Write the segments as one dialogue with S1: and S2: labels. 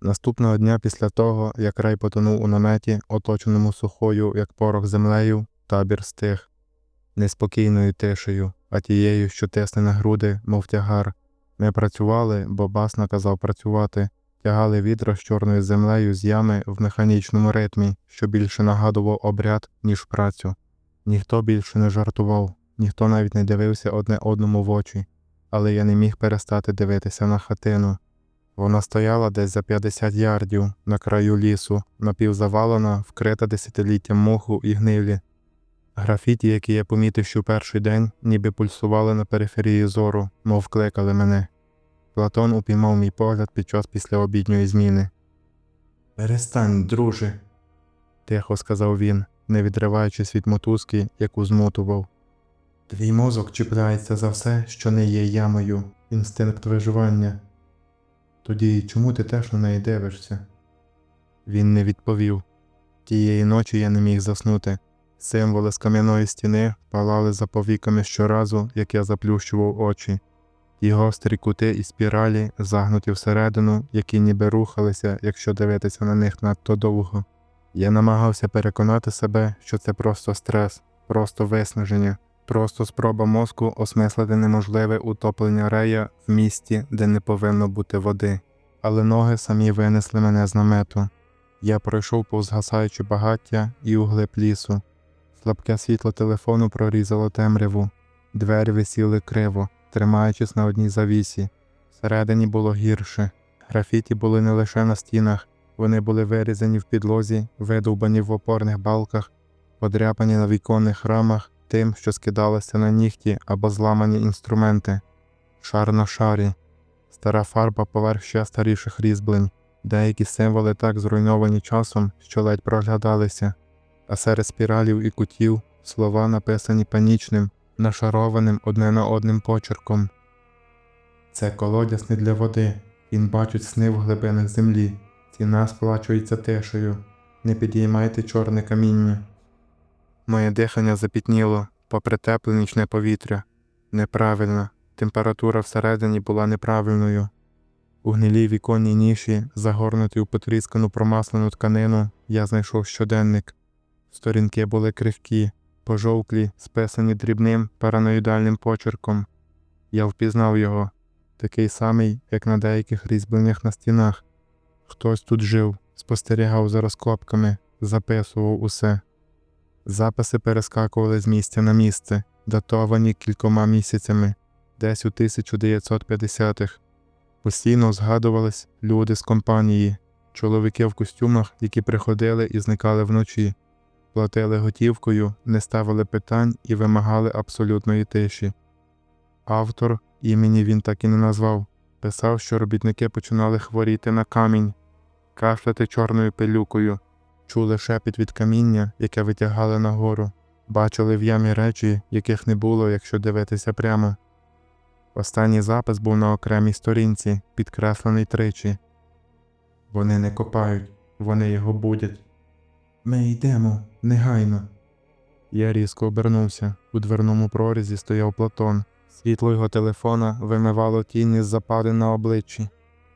S1: Наступного дня після того, як рай потонув у наметі, оточеному сухою, як порох землею, табір стих. Неспокійною тишею, а тією, що тисне на груди, мов тягар. Ми працювали, бо бас наказав працювати, тягали відра з чорною землею з ями в механічному ритмі, що більше нагадував обряд, ніж працю. Ніхто більше не жартував, ніхто навіть не дивився одне одному в очі, але я не міг перестати дивитися на хатину. Вона стояла десь за 50 ярдів на краю лісу, напівзавалена, вкрита десятиліттям моху і гнилі. Графіті, які я помітив ще перший день, ніби пульсували на периферії зору, мов кликали мене. Платон упіймав мій погляд під час післяобідньої зміни. Перестань, друже, тихо сказав він, не відриваючись від мотузки, яку змотував. Твій мозок чіпляється за все, що не є ямою, інстинкт виживання. Тоді чому ти теж на неї дивишся? Він не відповів. Тієї ночі я не міг заснути. Символи з кам'яної стіни палали за повіками щоразу, як я заплющував очі. Ті гострі кути і спіралі, загнуті всередину, які ніби рухалися, якщо дивитися на них надто довго. Я намагався переконати себе, що це просто стрес, просто виснаження, просто спроба мозку осмислити неможливе утоплення рея в місті, де не повинно бути води. Але ноги самі винесли мене з намету. Я пройшов повз гасаючи багаття і углиб лісу. Слабке світло телефону прорізало темряву. Двері висіли криво, тримаючись на одній завісі. Всередині було гірше. Графіті були не лише на стінах, вони були вирізані в підлозі, видовбані в опорних балках, подряпані на віконних рамах тим, що скидалося на нігті або зламані інструменти. Шар на шарі. Стара фарба поверх ще старіших різьблень. Деякі символи так зруйновані часом, що ледь проглядалися, а серед спіралів і кутів слова написані панічним, нашарованим одне на одним почерком. Це колодязь не для води, він бачить сни в глибинах землі, ціна сплачується тишею, не підіймайте чорне каміння. Моє дихання запітніло, попри тепле нічне повітря. Неправильно, температура всередині була неправильною. У гнилій віконній ніші, загорнутій у потріскану промаслену тканину, я знайшов щоденник. Сторінки були кривкі, пожовклі, списані дрібним параноїдальним почерком. Я впізнав його, такий самий, як на деяких різьбленнях на стінах. Хтось тут жив, спостерігав за розкопками, записував усе. Записи перескакували з місця на місце, датовані кількома місяцями, десь у 1950-х. Постійно згадувались люди з компанії, чоловіки в костюмах, які приходили і зникали вночі, платили готівкою, не ставили питань і вимагали абсолютної тиші. Автор імені він так і не назвав, писав, що робітники починали хворіти на камінь, кашляти чорною пилюкою, чули шепіт від каміння, яке витягали нагору, бачили в ямі речі, яких не було, якщо дивитися прямо. Останній запис був на окремій сторінці, підкреслений тричі. Вони не копають, вони його будять. Ми йдемо, негайно. Я різко обернувся. У дверному прорізі стояв Платон. Світло його телефона вимивало тіні з западин на обличчі.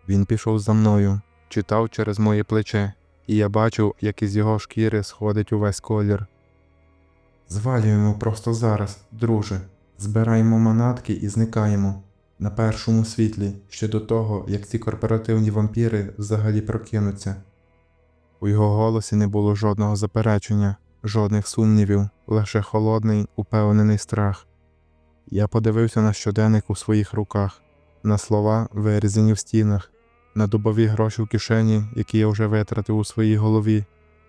S1: Він пішов за мною, читав через моє плече, і я бачив, як із його шкіри сходить увесь колір. Звалюємо просто зараз, друже. Збираємо манатки і зникаємо на першому світлі ще до того, як ці корпоративні вампіри взагалі прокинуться. У його голосі не було жодного заперечення, жодних сумнівів, лише холодний, упевнений страх. Я подивився на щоденник у своїх руках, на слова, вирізані в стінах, на дубові гроші в кишені, які я вже витратив у своїй голові,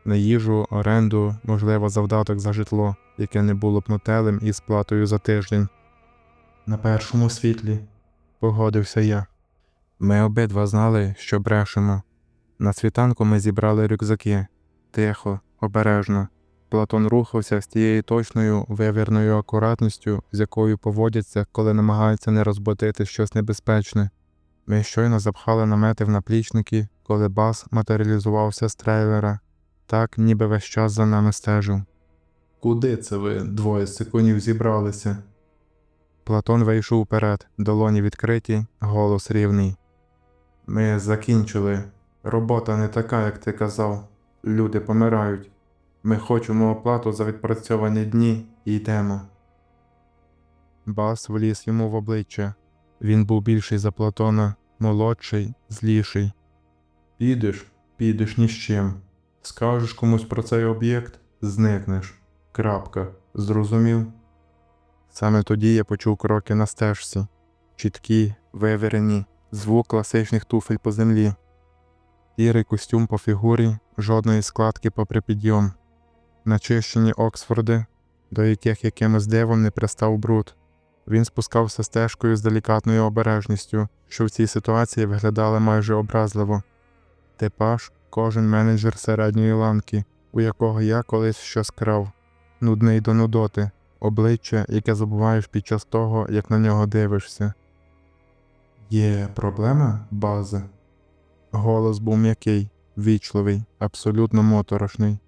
S1: на їжу, оренду, можливо, завдаток за житло, яке не було б мотелем із платою за тиждень. На першому світлі, погодився я. Ми обидва знали, що брешемо. На світанку ми зібрали рюкзаки тихо, обережно. Платон рухався з тією точною вивірною акуратністю, з якою поводяться, коли намагаються не розбудити щось небезпечне. Ми щойно запхали намети в наплічники, коли бас матеріалізувався з трейлера, так ніби весь час за нами стежив. Куди це ви двоє секундів зібралися? Платон вийшов вперед, долоні відкриті, голос рівний. Ми закінчили. Робота не така, як ти казав. Люди помирають. Ми хочемо оплату за відпрацьовані дні і йдемо. Бас вліз йому в обличчя. Він був більший за Платона, молодший, зліший. Підеш, підеш ні з чим. Скажеш комусь про цей об'єкт, зникнеш. Крапка. Зрозумів? Саме тоді я почув кроки на стежці. Чіткі, виверені, звук класичних туфель по землі. Сірий костюм по фігурі, жодної складки попри підйом. Начищені Оксфорди, до яких якимось дивом не пристав бруд. Він спускався стежкою з делікатною обережністю, що в цій ситуації виглядала майже образливо. Типаж кожен менеджер середньої ланки, у якого я колись щось крав, нудний до нудоти, обличчя, яке забуваєш під час того, як на нього дивишся. Є проблема, база? Голос був м'який, вічливий, абсолютно моторошний.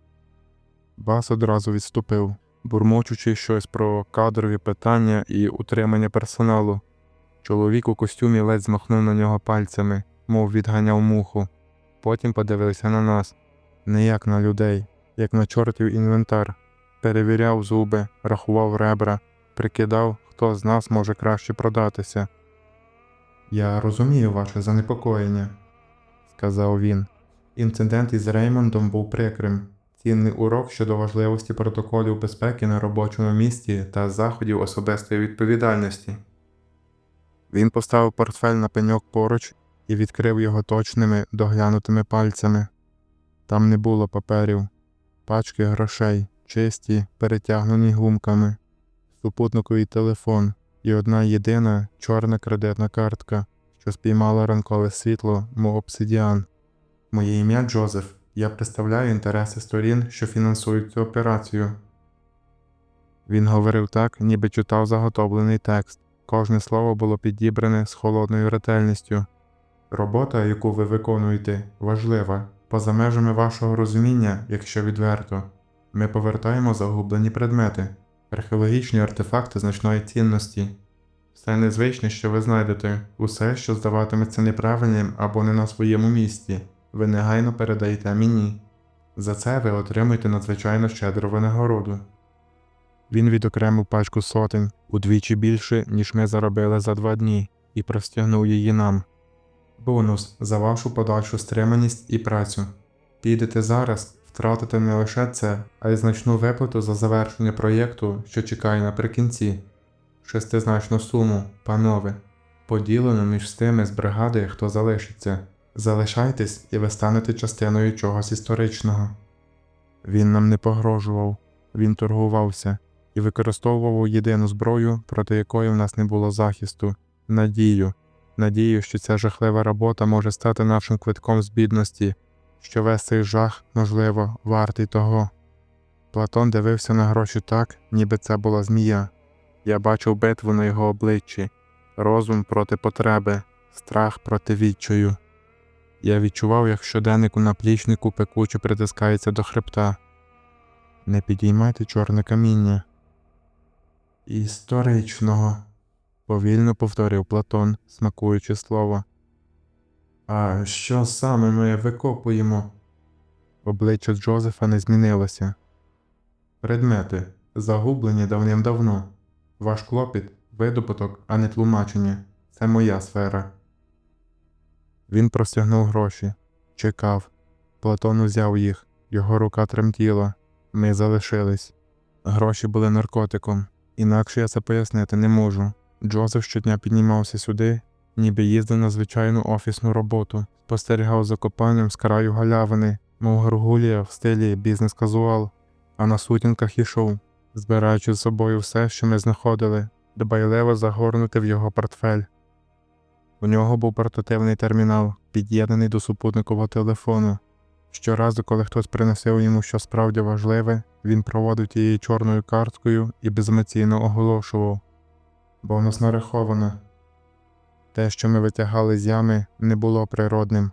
S1: Бас одразу відступив, бурмочучи щось про кадрові питання і утримання персоналу. Чоловік у костюмі ледь змахнув на нього пальцями, мов відганяв муху. Потім подивився на нас, не як на людей, як на чортів інвентар. Перевіряв зуби, рахував ребра, прикидав, хто з нас може краще продатися. Я розумію ваше занепокоєння, сказав він. Інцидент із Реймондом був прикрим. Цінний урок щодо важливості протоколів безпеки на робочому місці та заходів особистої відповідальності. Він поставив портфель на пеньок поруч і відкрив його точними, доглянутими пальцями. Там не було паперів, пачки грошей, чисті, перетягнені гумками, супутниковий телефон і одна єдина чорна кредитна картка, що спіймала ранкове світло, мов обсидіан. Моє ім'я Джозеф. Я представляю інтереси сторін, що фінансують цю операцію. Він говорив так, ніби читав заготовлений текст. Кожне слово було підібране з холодною ретельністю. Робота, яку ви виконуєте, важлива, поза межами вашого розуміння, якщо відверто. Ми повертаємо загублені предмети, археологічні артефакти значної цінності. Все незвичне, що ви знайдете, усе, що здаватиметься неправильним або не на своєму місці, ви негайно передаєте мені. За це ви отримуєте надзвичайно щедру винагороду. Він відокремив пачку сотень удвічі більше, ніж ми заробили за два дні, і простягнув її нам. Бонус за вашу подальшу стриманість і працю. Підете зараз, втратите не лише це, а й значну виплату за завершення проєкту, що чекає наприкінці. Шестизначну суму, панове, поділено між тими з бригади, хто залишиться. Залишайтесь і ви станете частиною чогось історичного. Він нам не погрожував, він торгувався і використовував єдину зброю, проти якої в нас не було захисту надію, надію, що ця жахлива робота може стати нашим квитком з бідності, що весь цей жах, можливо, вартий того. Платон дивився на гроші так, ніби це була змія. Я бачив битву на його обличчі, розум проти потреби, страх проти відчаю. Я відчував, як щоденник у наплічнику пекуче притискається до хребта. Не підіймайте чорне каміння. Історичного, повільно повторив Платон, смакуючи слово. А що саме ми викопуємо? Обличчя Джозефа не змінилося. Предмети, загублені давним-давно. Ваш клопіт видобуток, а не тлумачення. Це моя сфера. Він простягнув гроші, чекав. Платон узяв їх, його рука тремтіла. Ми залишились. Гроші були наркотиком, інакше я це пояснити не можу. Джозеф щодня піднімався сюди, ніби їздив на звичайну офісну роботу, спостерігав за копанням з краю галявини, мов горгулія в стилі бізнес-казуал, а на сутінках ішов, збираючи з собою все, що ми знаходили, дбайливо загорнути в його портфель. У нього був портативний термінал, під'єднаний до супутникового телефону. Щоразу, коли хтось приносив йому щось справді важливе, він проводив тією чорною карткою і беземоційно оголошував. Бонус нараховано. Те, що ми витягали з ями, не було природним.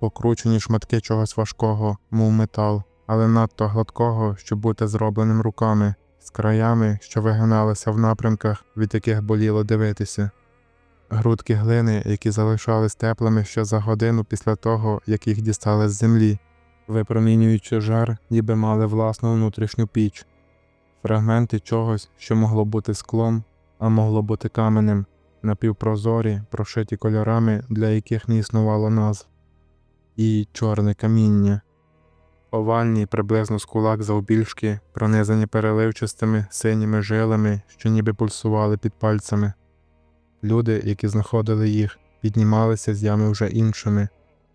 S1: Покручені шматки чогось важкого, мов метал, але надто гладкого, щоб бути зробленим руками, з краями, що вигиналися в напрямках, від яких боліло дивитися. Грудки глини, які залишались теплими ще за годину після того, як їх дістали з землі, випромінюючи жар, ніби мали власну внутрішню піч, фрагменти чогось, що могло бути склом, а могло бути каменем, напівпрозорі, прошиті кольорами, для яких не існувало назв, і чорне каміння. Овальні, приблизно з кулак завбільшки, пронизані переливчастими синіми жилами, що ніби пульсували під пальцями. Люди, які знаходили їх, піднімалися з ями вже іншими,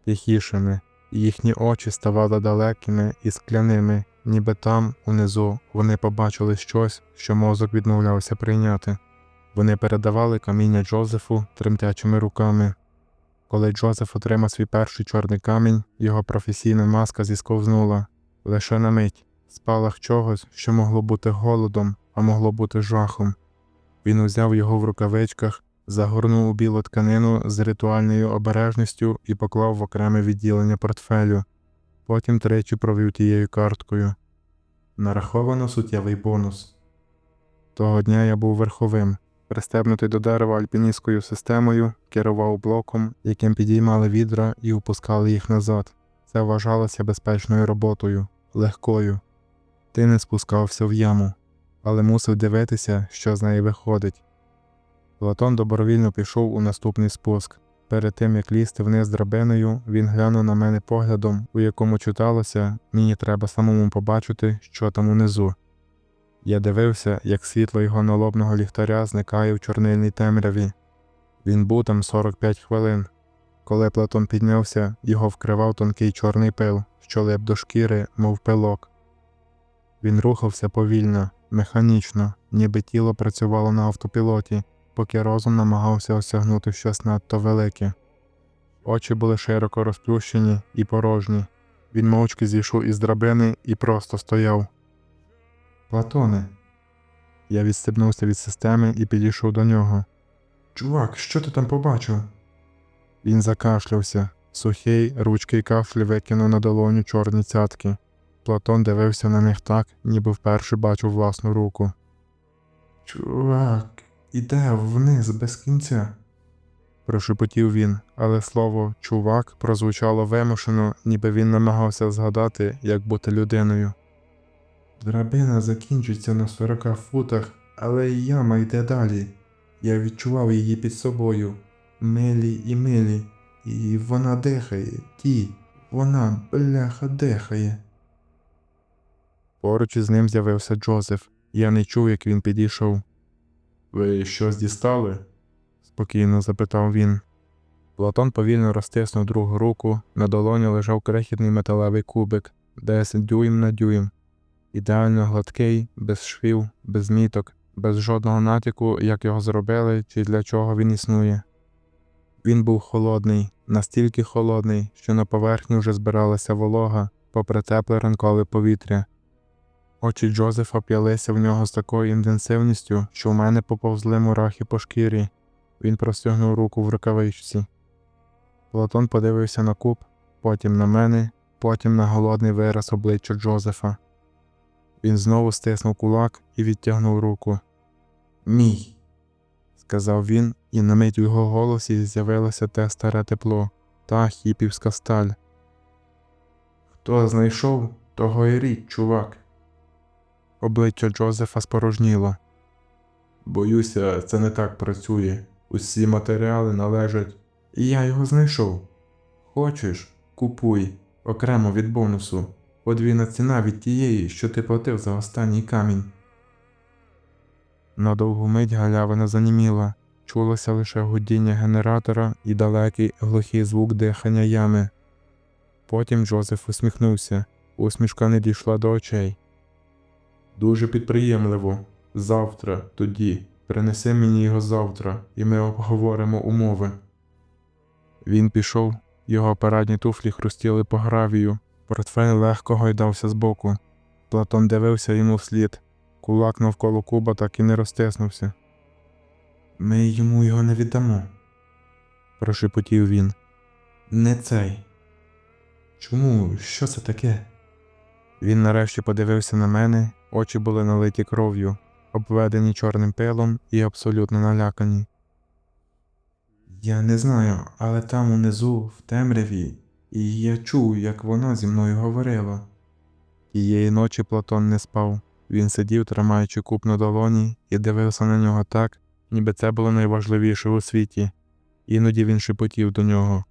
S1: тихішими, і їхні очі ставали далекими і скляними, ніби там, унизу, вони побачили щось, що мозок відмовлявся прийняти. Вони передавали каміння Джозефу тремтячими руками. Коли Джозеф отримав свій перший чорний камінь, його професійна маска зісковзнула лише на мить, спалах чогось, що могло бути голодом, а могло бути жахом. Він узяв його в рукавичках, загорнув у білу тканину з ритуальною обережністю і поклав в окреме відділення портфелю. Потім тричі провів тією карткою. Нараховано суттєвий бонус. Того дня я був верховим, пристебнутий до дерева альпіністською системою, керував блоком, яким підіймали відра і опускали їх назад. Це вважалося безпечною роботою, легкою. Ти не спускався в яму, але мусив дивитися, що з неї виходить. Платон добровільно пішов у наступний спуск. Перед тим як лізти вниз драбиною, він глянув на мене поглядом, у якому читалося мені треба самому побачити, що там унизу. Я дивився, як світло його налобного ліхтаря зникає в чорнильній темряві. Він був там 45 хвилин. Коли Платон піднявся, його вкривав тонкий чорний пил, що лип до шкіри, мов пилок. Він рухався повільно, механічно, ніби тіло працювало на автопілоті, поки розум намагався осягнути щось надто велике. Очі були широко розплющені і порожні. Він мовчки зійшов із драбини і просто стояв. Платоне. Я відстебнувся від системи і підійшов до нього. Чувак, що ти там побачив? Він закашлявся. Сухий, ручкий кашлі викинув на долоню чорні цятки. Платон дивився на них так, ніби вперше бачив власну руку. Чувак, іде вниз без кінця. прошепотів він, але слово чувак прозвучало вимушено, ніби він намагався згадати, як бути людиною. Драбина закінчиться на 40 футах, але яма йде далі. Я відчував її під собою. Милі і милі. І вона дихає, ті, вона, бляха, дихає. Поруч із ним з'явився Джозеф. Я не чув, як він підійшов. Ви щось дістали? спокійно запитав він. Платон повільно розтиснув другу руку, на долоні лежав крихітний металевий кубик, десять дюйм на дюйм. Ідеально гладкий, без швів, без міток, без жодного натяку, як його зробили чи для чого він існує. Він був холодний, настільки холодний, що на поверхні вже збиралася волога, попри тепле ранкове повітря. Очі Джозефа п'ялися в нього з такою інтенсивністю, що в мене поповзли мурахи по шкірі. Він простягнув руку в рукавичці. Платон подивився на куб, потім на мене, потім на голодний вираз обличчя Джозефа. Він знову стиснув кулак і відтягнув руку. Мій, сказав він, і на мить у його голосі з'явилося те старе тепло, та хіпівська сталь. Хто знайшов, того і річ, чувак. Обличчя Джозефа спорожніло. Боюся, це не так працює. Усі матеріали належать. І я його знайшов. Хочеш, купуй, окремо від бонусу. Подвійна ціна від тієї, що ти платив за останній камінь. На довгу мить галявина заніміла, чулося лише гудіння генератора і далекий глухий звук дихання ями. Потім Джозеф усміхнувся, усмішка не дійшла до очей. Дуже підприємливо. Завтра, тоді. Принеси мені його завтра, і ми обговоримо умови. Він пішов, його парадні туфлі хрустіли по гравію, портфель легко гойдався збоку. Платон дивився йому вслід. Кулак навколо куба так і не розтиснувся. Ми йому його не віддамо, прошепотів він. Не цей. Чому? Що це таке? Він нарешті подивився на мене, очі були налиті кров'ю, обведені чорним пилом і абсолютно налякані. Я не знаю, але там унизу, в темряві, і я чув, як вона зі мною говорила. Тієї ночі Платон не спав. Він сидів, тримаючи куб на долоні, і дивився на нього так, ніби це було найважливіше у світі. Іноді він шепотів до нього.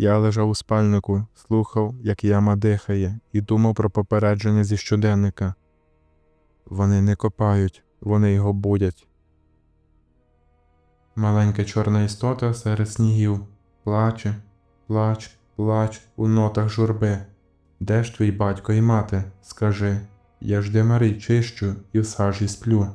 S1: Я лежав у спальнику, слухав, як яма дихає, і думав про попередження зі щоденника. Вони не копають, вони його будять. Маленька чорна істота серед снігів плаче, плач, плач у нотах журби. Де ж твій батько і мати? Скажи, я ж димарі чищу і в сажі сплю.